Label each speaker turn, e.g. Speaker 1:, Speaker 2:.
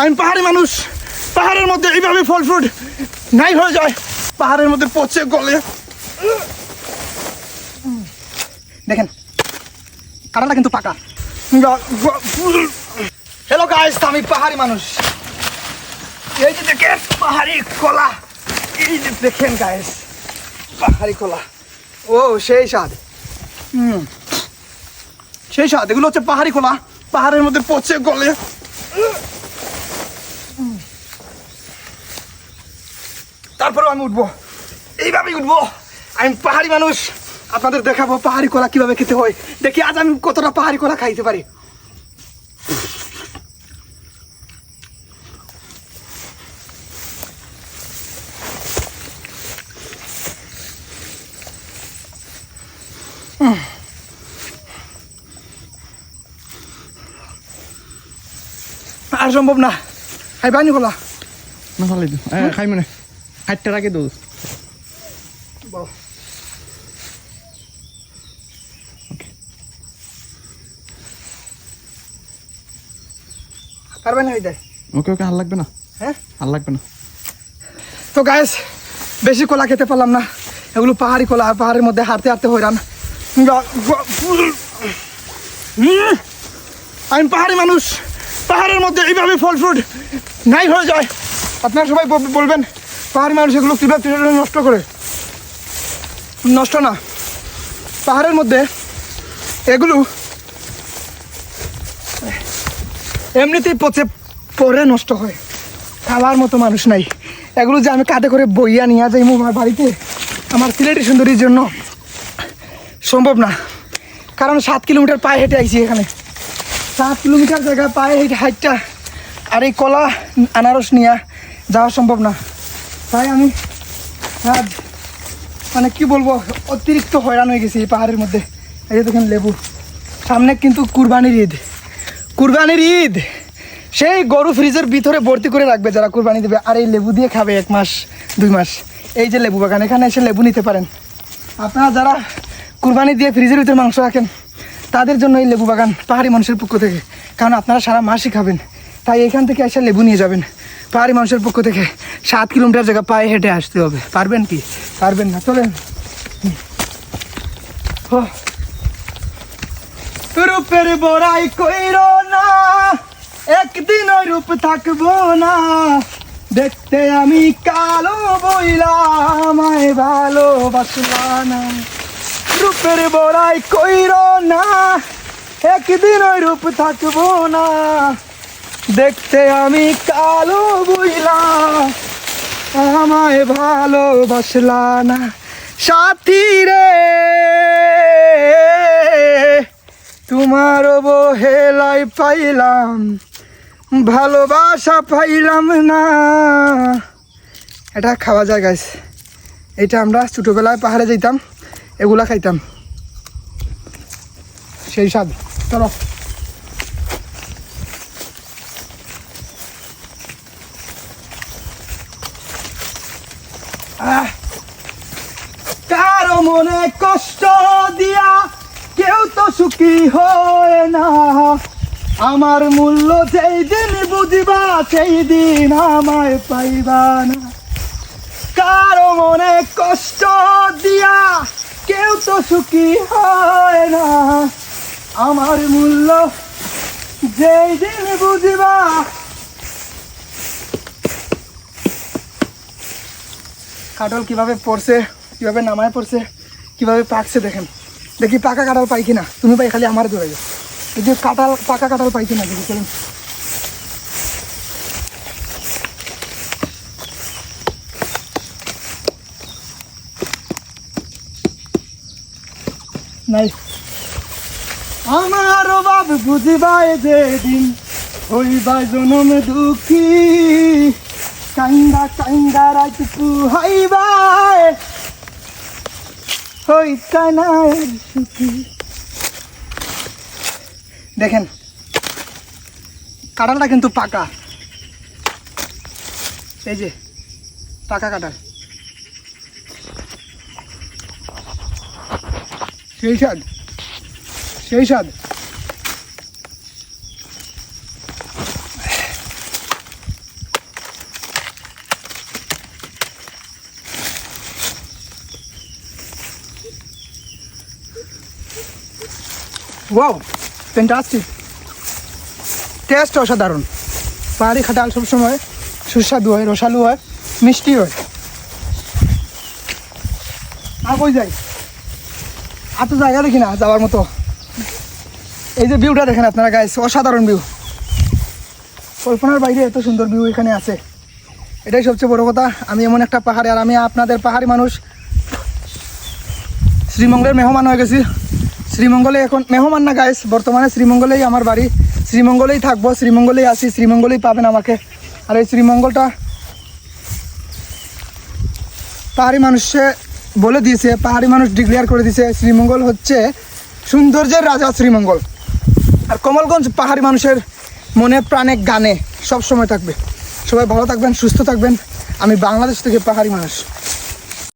Speaker 1: আমি পাহাড়ি মানুষ। পাহাড়ের মধ্যে এইভাবে ফল ফ্রুট নাই হয়ে যায়। পাহাড়ের মধ্যে পচে গলে। দেখেন, কাটাটা কিন্তু পাকা। হ্যালো গাইস আমি পাহাড়ি মানুষ। এই যে দেখেন, পাহাড়ি কলা। এই যে দেখেন গাইস পাহাড়ি কলা। ও, সেই স্বাদ। হুম, সেই স্বাদ। এগুলো হচ্ছে পাহাড়ি কলা। পাহাড়ের মধ্যে পচে গলে। তারপরেও আমি উঠবো। এইভাবেই উঠবো। আমি পাহাড়ি মানুষ। আপনাদের দেখাবো পাহাড়ি কলা কীভাবে খেতে হয়। দেখি আজ আমি কতটা পাহাড়ি কলা খাইতে পারি। আর সম্ভব না। হাই বানি কলা।
Speaker 2: না, ভালো খাই মানে হাইটটার আগে দোষ
Speaker 1: পারবেন না দেয়
Speaker 2: ওকে ওকে আর লাগবে না।
Speaker 1: হ্যাঁ?
Speaker 2: আর লাগবে না।
Speaker 1: তো গায়েস বেশি কলা খেতে পারলাম না। এগুলো পাহাড়ি কলা পাহাড়ের মধ্যে হাঁটতে হাঁটতে আমি পাহাড়ি মানুষ। পাহাড়ের মধ্যে এইভাবে ফল ফ্রুট নাই হয়ে যায়। আপনারা সবাই বলবেন পাহাড়ি মানুষ এগুলো কীভাবে নষ্ট করে। নষ্ট না। পাহাড়ের মধ্যে এগুলো এমনিতেই পচে পরে নষ্ট হয়। খাওয়ার মতো মানুষ নাই। এগুলো যে আমি কাঁধে করে বইয়া নিয়ে যাই আমার বাড়িতে, আমার সিলেটি সুন্দরীর জন্য সম্ভব না। কারণ সাত কিলোমিটার পায়ে হেঁটে আইছি এখানে। সাত কিলোমিটার জায়গা পায়ে হেঁটে হাইটটা আর এই কলা, আনারস নিয়ে যাওয়া সম্ভব না। তাই আমি আজ মানে কি বলব, অতিরিক্ত হয়রান হয়ে গেছি এই পাহাড়ের মধ্যে। এই যে দেখেন লেবু। সামনে কিন্তু কুরবানির ঈদ। কুরবানির ঈদ! সেই গরু ফ্রিজের ভিতরে ভর্তি করে রাখবে যারা কুরবানি দেবে, আর এই লেবু দিয়ে খাবে এক মাস, দুই মাস। এই যে লেবু বাগান, এখানে এসে লেবু নিতে পারেন। আপনারা যারা কুরবানি দিয়ে ফ্রিজের ভিতরে মাংস রাখেন, তাদের জন্য এই লেবু বাগান পাহাড়ি মানুষের পক্ষ থেকে। কারণ আপনারা সারা মাসই খাবেন। তাই এখান থেকে এসে লেবু নিয়ে যাবেন। পাহাড়ি মানুষের পক্ষ থেকে সাত কিলোমিটার জায়গা পায়ে হেঁটে আসতে হবে। পারবেন কি? পারবেন না। চলেন। রূপের বড়াই কইর না, একদিন ওই রূপ থাকব না। দেখতে আমি কালো বইলা, আমায় ভালোবাসলা না। রূপের বড়াই কইর না, একদিন ওই রূপ থাকব না। দেখতে আমি কালো বইলা। আমায় ভালোবাসলা না সাথী রে। তোমার অবহেলায় পাইলাম, ভালোবাসা পাইলাম না। এটা খাওয়া যায় গাছ এটা আমরা ছোটোবেলায় পাহাড়ে যেতাম, এগুলা খাইতাম। সেই স্বাদ। চলো আহ কারও মনে কষ্ট দিয়া কেউ তো সুখী হয় না। আমার মূল্য যেই দিন বুঝবা, সেই দিন আমায় পাইবা না। কারও মনে কষ্ট দিয়া কেউ তো সুখী হয় না। আমার মূল্য যেই দিন বুঝবা। কাটল কীভাবে পড়ছে, কীভাবে নামায় পড়ছে? কীভাবে পাকছে দেখেন। দেখি পাকা কাঁঠাল পাই কিনা। তুমি পাই, খালি আমার ধরে দেখি কাঁঠাল, পাকা কাঁঠাল পাই কিনা দেখি, চলুন। নাই আমার বাপ বুঝিবাই যেদিন হইবাই জনম দুঃখী। কান্দা কান্দা না সুখী দেখেন কাঁঠালটা কিন্তু পাকা। এই যে পাকা কাঁঠাল। সেই স্বাদ সেই স্বাদ। ওয়াও ফ্যান্টাস্টিক টেস্ট অসাধারণ। পাহাড়ি খাটাল সবসময় সুস্বাদু হয়, রসালু হয়, মিষ্টি হয়। আর কই যাই? আর তো জায়গা দেখি না যাওয়ার মতো। এই যে ভিউটা দেখেন আপনারা গাইস অসাধারণ ভিউ কল্পনার বাইরে এত সুন্দর ভিউ এখানে আছে। এটাই সবচেয়ে বড় কথা, আমি এমন একটা পাহাড়ে, আর আমি আপনাদের পাহাড়ি মানুষ। শ্রীমঙ্গলের মেহমান হয়ে গেছি। শ্রীমঙ্গলে এখন মেহমান না গাইস বর্তমানে শ্রীমঙ্গলেই আমার বাড়ি। শ্রীমঙ্গলেই থাকব, শ্রীমঙ্গলেই আসি শ্রীমঙ্গলেই পাবেন আমাকে। আর এই শ্রীমঙ্গলটা পাহাড়ি মানুষে বলে দিয়েছে, পাহাড়ি মানুষ ডিক্লেয়ার করে দিয়েছে, শ্রীমঙ্গল হচ্ছে সৌন্দর্যের রাজা শ্রীমঙ্গল। আর কমলগঞ্জ পাহাড়ি মানুষের মনে, প্রাণে, গানে সব সময় থাকবে। সবাই ভালো থাকবেন, সুস্থ থাকবেন। আমি বাংলাদেশ থেকে পাহাড়ি মানুষ।